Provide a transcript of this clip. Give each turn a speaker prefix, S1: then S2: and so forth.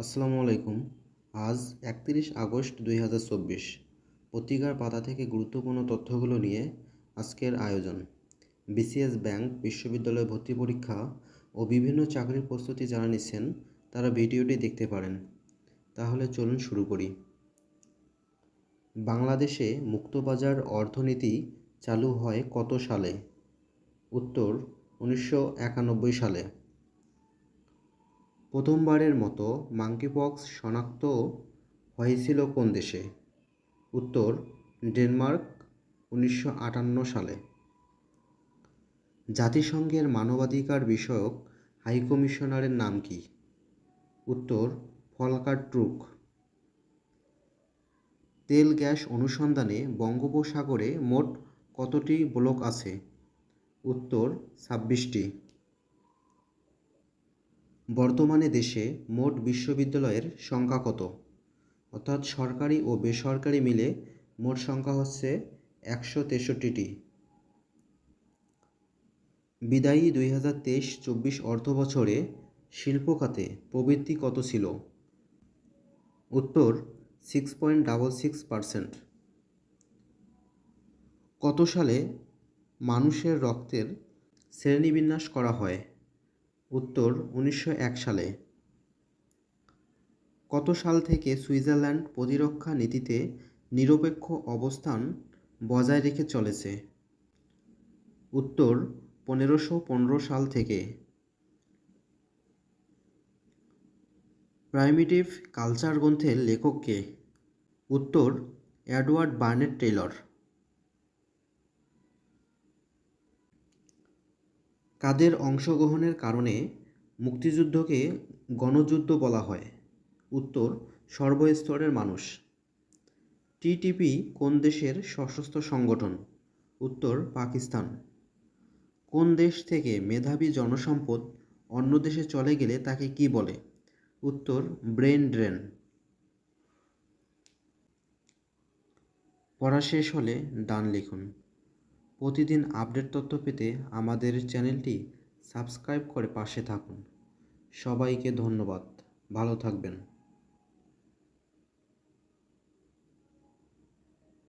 S1: আসসালামু আলাইকুম। আজ একত্রিশ আগস্ট দুই হাজার চব্বিশ। পত্রিকার পাতা থেকে গুরুত্বপূর্ণ তথ্যগুলো নিয়ে আজকের আয়োজন। বিসিএস ব্যাংক, বিশ্ববিদ্যালয় ভর্তি পরীক্ষা ও বিভিন্ন চাকরির প্রস্তুতি যারা নিচ্ছেন, তারা ভিডিওটি দেখতে পারেন। তাহলে চলুন শুরু করি। বাংলাদেশে মুক্তবাজার অর্থনীতি চালু হয় কত সালে? উত্তর, উনিশশো একানব্বই সালে। প্রথমবারের মতো মাঙ্কিপক্স শনাক্ত হয়েছিল কোন দেশে? উত্তর, ডেনমার্ক, উনিশশো আটান্ন সালে। জাতিসংঘের মানবাধিকার বিষয়ক হাইকমিশনারের নাম কি? উত্তর, ফলকার ট্রুক। তেল গ্যাস অনুসন্ধানে বঙ্গোপসাগরে মোট কতটি ব্লক আছে? উত্তর, ছাব্বিশটি। বর্তমানে দেশে মোট বিশ্ববিদ্যালয়ের সংখ্যা কত? অর্থাৎ সরকারি ও বেসরকারি মিলে মোট সংখ্যা হচ্ছে একশো তেষট্টিটি। বিদায়ী দুই হাজার তেইশ চব্বিশ অর্থ বছরে শিল্প খাতে প্রবৃদ্ধি কত ছিল? উত্তর six point double six percent কত সালে মানুষের রক্তের শ্রেণীবিন্যাস করা হয়? উত্তর উনিশশো এক সালে। কত সাল থেকে সুইজারল্যান্ড প্রতিরক্ষা নীতিতে নিরপেক্ষ অবস্থান বজায় রেখে চলেছে? উত্তর পনেরোশো পনেরো সাল থেকে। প্রাইমিটিভ কালচার গ্রন্থের লেখককে। উত্তর অ্যাডওয়ার্ড বার্নেট টেইলর কাদের অংশগ্রহণের কারণে মুক্তিযুদ্ধকে গণযুদ্ধ বলা হয়? উত্তর, সর্বস্তরের মানুষ। টিটিপি কোন দেশের সশস্ত্র সংগঠন? উত্তর, পাকিস্তান। কোন দেশ থেকে মেধাবী জনসম্পদ অন্য দেশে চলে গেলে তাকে কি বলে? উত্তর, ব্রেন ড্রেন। পড়া শেষ হলে ডান লিখুন। প্রতিদিন আপডেট তথ্য পেতে আমাদের চ্যানেলটি সাবস্ক্রাইব করে পাশে থাকুন। সবাইকে ধন্যবাদ। ভালো থাকবেন।